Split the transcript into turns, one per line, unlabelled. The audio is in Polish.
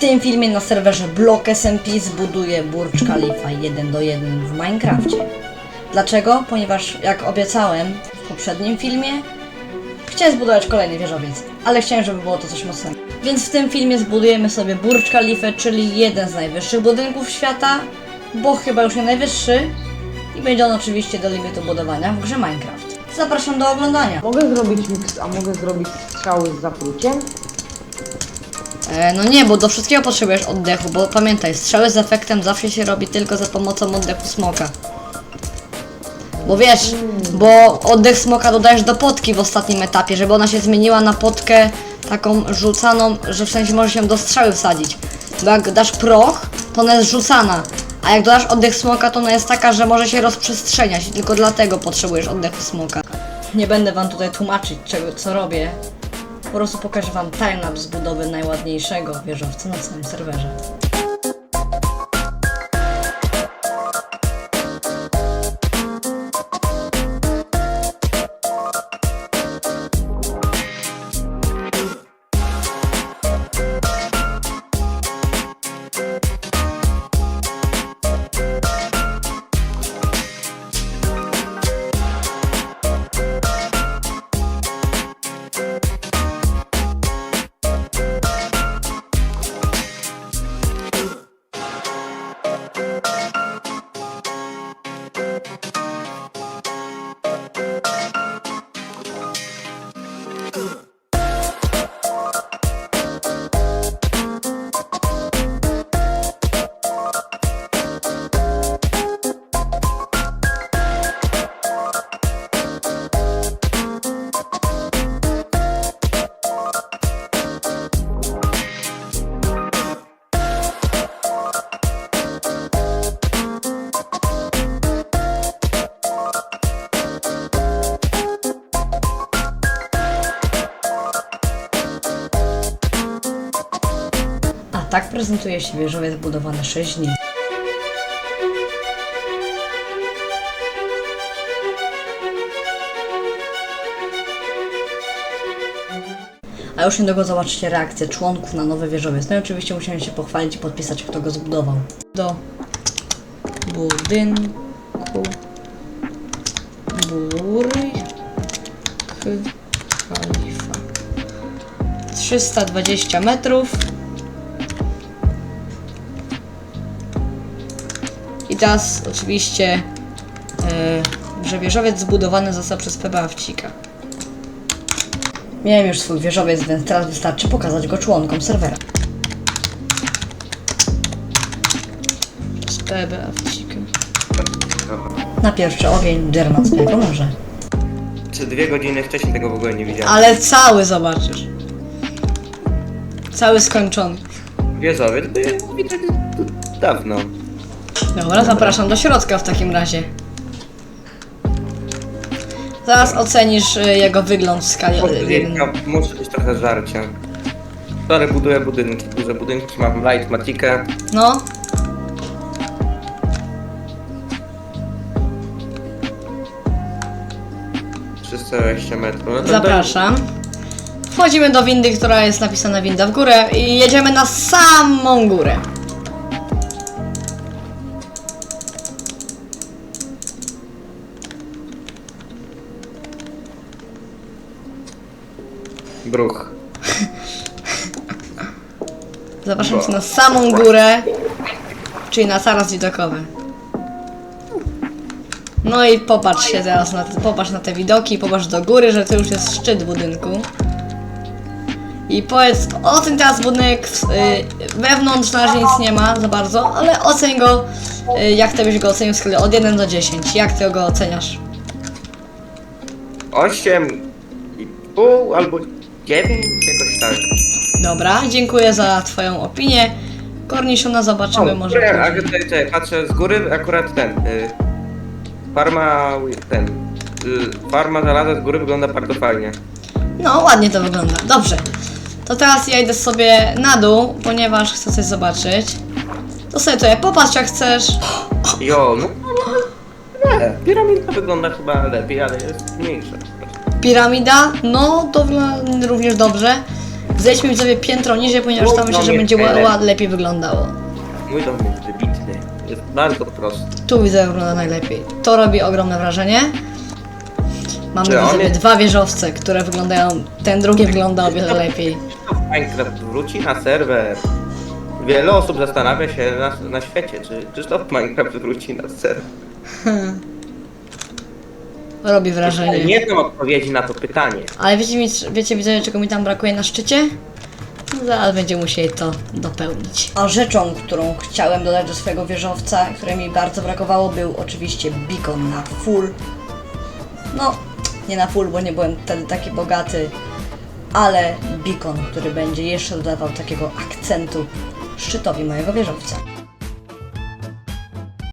tym filmie na serwerze Block SMP zbuduję Burj Khalifa 1 do 1 w Minecrafcie. Dlaczego? Ponieważ jak obiecałem w poprzednim filmie, chciałem zbudować kolejny wieżowiec, ale chciałem, żeby było to coś mocnego. Więc w tym filmie zbudujemy sobie Burj Khalifa, czyli jeden z najwyższych budynków świata, bo chyba już nie najwyższy i będzie on oczywiście do limitu budowania w grze Minecraft. Zapraszam do oglądania.
Mogę zrobić miks, a mogę zrobić strzały z zapruciem?
E, no nie, bo do wszystkiego potrzebujesz oddechu, bo pamiętaj, strzały z efektem zawsze się robi tylko za pomocą oddechu smoka. Bo wiesz, bo oddech smoka dodajesz do potki w ostatnim etapie, żeby ona się zmieniła na potkę taką rzucaną, że w sensie możesz ją do strzały wsadzić. Bo jak dasz proch, to ona jest rzucana. A jak dodasz oddech smoka, to ona jest taka, że może się rozprzestrzeniać i tylko dlatego potrzebujesz oddechu smoka. Nie będę wam tutaj tłumaczyć, czego, co robię. Po prostu pokażę wam timelapse budowy najładniejszego wieżowca na całym serwerze. Tak prezentuje się wieżowiec budowany 6 dni. A już niedługo zobaczycie reakcję członków na nowy wieżowiec. No i oczywiście musimy się pochwalić i podpisać, kto go zbudował. Do budynku Burj Khalifa. 320 metrów. I teraz oczywiście yy, że wieżowiec zbudowany został przez Peba Awcika. Miałem już swój wieżowiec, więc teraz wystarczy pokazać go członkom serwera. Z Peba Awcika. Na pierwszy ogień Dermat mi pomoże.
Czy dwie godziny wcześniej tego w ogóle nie widziałem.
Ale cały zobaczysz. Cały skończony.
Wieżowiec to ja widać dawno.
Dobra, zapraszam do środka w takim razie. Zaraz ocenisz y, jego wygląd w skali od 1.
Ja muszę mieć trochę żarcia. Ale buduję budynki, duże budynki, mam light matikę.
No,
320 metrów. No to
zapraszam. Wchodzimy do windy, która jest napisana winda w górę i jedziemy na samą górę.
Bruch.
Zapraszam cię na samą górę, czyli na taras widokowy. No i popatrz się teraz na te, popatrz na te widoki, popatrz do góry, że to już jest szczyt budynku. I powiedz, oceń teraz budynek, y, wewnątrz na razie nic nie ma za bardzo, ale oceń go, y, jak ty byś go ocenił w skali od 1 do 10, jak ty go oceniasz?
8 i pół albo 9, jakoś tak.
Dobra, dziękuję za twoją opinię. Korniszona zobaczymy może.
Nie,
później.
a tutaj, tutaj patrzę z góry, akurat ten. Y, farma, ten. Y, farma żelaza z góry wygląda bardzo fajnie.
No, ładnie to wygląda. Dobrze. To teraz ja idę sobie na dół, ponieważ chcę coś zobaczyć. To sobie tutaj popatrz jak chcesz.
Jo, no. Nie, piramidka wygląda chyba lepiej, ale jest mniejsza.
Piramida, no to również dobrze. Zejdźmy widzowie piętro niżej, ponieważ tam myślę, że będzie ła- ła- lepiej wyglądało.
Mój dom jest wybitny. Jest bardzo prosty.
Tu widzę wygląda najlepiej. To robi ogromne wrażenie. Mamy
Czy on
widzowie
jest-
dwa wieżowce, które wyglądają. Ten drugi wygląda o wiele lepiej.
Minecraft wróci na serwer. Wiele osób zastanawia się na, na świecie, czy Krzysztof Minecraft wróci na serwer.
Robi wrażenie.
Nie znam odpowiedzi na to pytanie.
Ale wiecie, mi, wiecie widzowie, czego mi tam brakuje na szczycie? No, Zaraz będziemy musieli to dopełnić. A rzeczą, którą chciałem dodać do swojego wieżowca, której mi bardzo brakowało, był oczywiście beacon na full. No, nie na full, bo nie byłem wtedy taki bogaty, ale beacon, który będzie jeszcze dodawał takiego akcentu szczytowi mojego wieżowca.